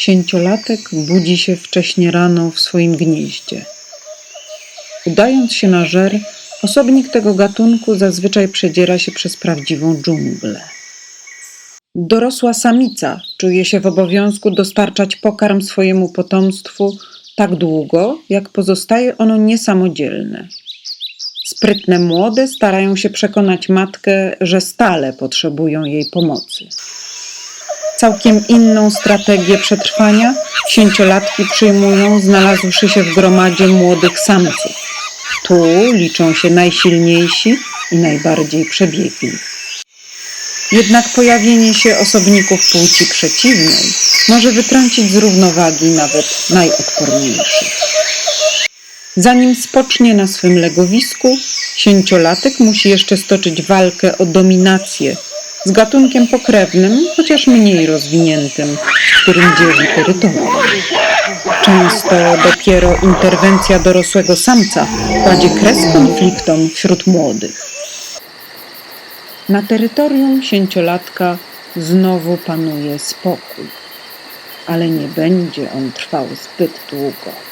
Sięciolatek budzi się wcześnie rano w swoim gnieździe. Udając się na żer, osobnik tego gatunku zazwyczaj przedziera się przez prawdziwą dżunglę. Dorosła samica czuje się w obowiązku dostarczać pokarm swojemu potomstwu tak długo, jak pozostaje ono niesamodzielne. Sprytne młode starają się przekonać matkę, że stale potrzebują jej pomocy. Całkiem inną strategię przetrwania sięciolatki przyjmują, znalazłszy się w gromadzie młodych samców. Tu liczą się najsilniejsi i najbardziej przebiegli. Jednak pojawienie się osobników płci przeciwnej może wytrącić z równowagi nawet najodporniejszych. Zanim spocznie na swym legowisku, sięciolatek musi jeszcze stoczyć walkę o dominację z gatunkiem pokrewnym, chociaż mniej rozwiniętym, którym dzieli terytorium. Często dopiero interwencja dorosłego samca kładzie kres konfliktom wśród młodych. Na terytorium sięciolatka znowu panuje spokój, ale nie będzie on trwał zbyt długo.